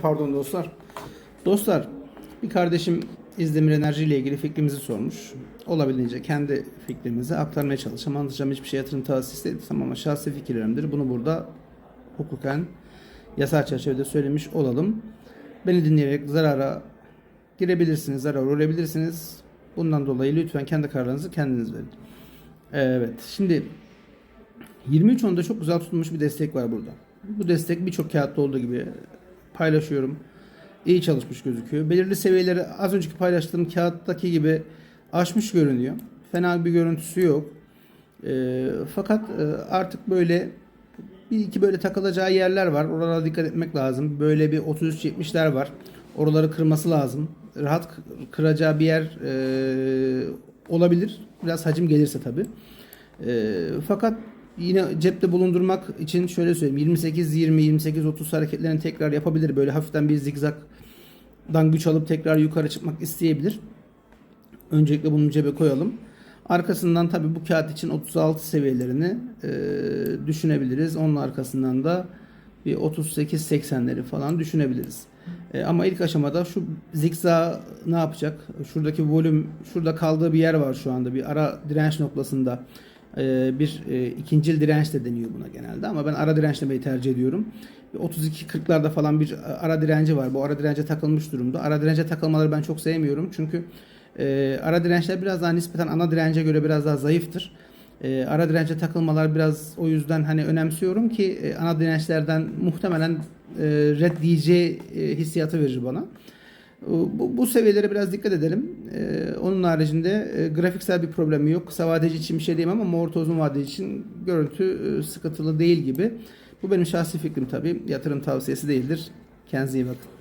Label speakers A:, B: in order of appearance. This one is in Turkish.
A: pardon dostlar. Dostlar bir kardeşim İzdemir Enerji ile ilgili fikrimizi sormuş. Olabildiğince kendi fikrimizi aktarmaya çalışacağım. Anlatacağım hiçbir şey yatırım tavsiyesi değil. Ama şahsi fikirlerimdir. Bunu burada hukuken yasal çerçevede söylemiş olalım. Beni dinleyerek zarara girebilirsiniz, zarar uğrayabilirsiniz. Bundan dolayı lütfen kendi kararınızı kendiniz verin. Evet, şimdi 23.10'da çok güzel tutulmuş bir destek var burada. Bu destek birçok kağıtta olduğu gibi paylaşıyorum. İyi çalışmış gözüküyor. Belirli seviyeleri az önceki paylaştığım kağıttaki gibi aşmış görünüyor. Fena bir görüntüsü yok. Ee, fakat e, artık böyle bir iki böyle takılacağı yerler var. Oralara dikkat etmek lazım. Böyle bir 33-70'ler var. Oraları kırması lazım. Rahat kıracağı bir yer e, olabilir. Biraz hacim gelirse tabii. E, fakat yine cepte bulundurmak için şöyle söyleyeyim. 28-20, 28-30 hareketlerini tekrar yapabilir. Böyle hafiften bir zigzagdan güç alıp tekrar yukarı çıkmak isteyebilir. Öncelikle bunu cebe koyalım. Arkasından tabii bu kağıt için 36 seviyelerini e, düşünebiliriz. Onun arkasından da bir 38-80'leri falan düşünebiliriz. E, ama ilk aşamada şu zikza ne yapacak? Şuradaki volüm, şurada kaldığı bir yer var şu anda. Bir ara direnç noktasında e, bir e, ikincil direnç de deniyor buna genelde. Ama ben ara direnç demeyi tercih ediyorum. 32-40'larda falan bir ara direnci var. Bu ara dirence takılmış durumda. Ara dirence takılmaları ben çok sevmiyorum. Çünkü e, ara dirençler biraz daha nispeten ana dirence göre biraz daha zayıftır. E, ara dirence takılmalar biraz o yüzden hani önemsiyorum ki e, ana dirençlerden muhtemelen e, red diyeceği e, hissiyatı verir bana. Bu, bu seviyelere biraz dikkat edelim. E, onun haricinde e, grafiksel bir problemi yok. Kısa vadeci için bir şey diyemem ama orta uzun vadeci için görüntü e, sıkıntılı değil gibi. Bu benim şahsi fikrim tabii. Yatırım tavsiyesi değildir. Kendinize iyi bakın.